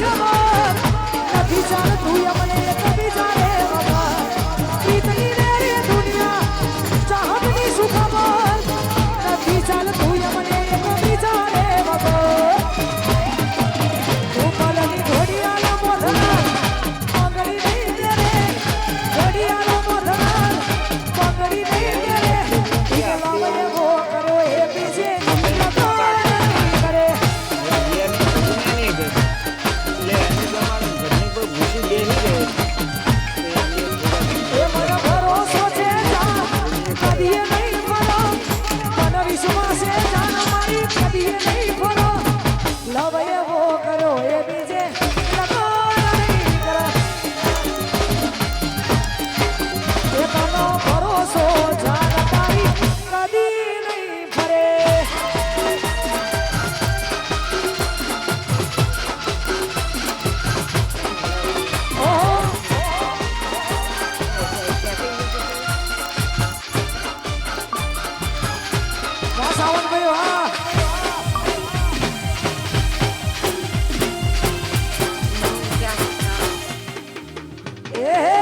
খাবার না হ্যাঁ, বিচার তুই Yeah.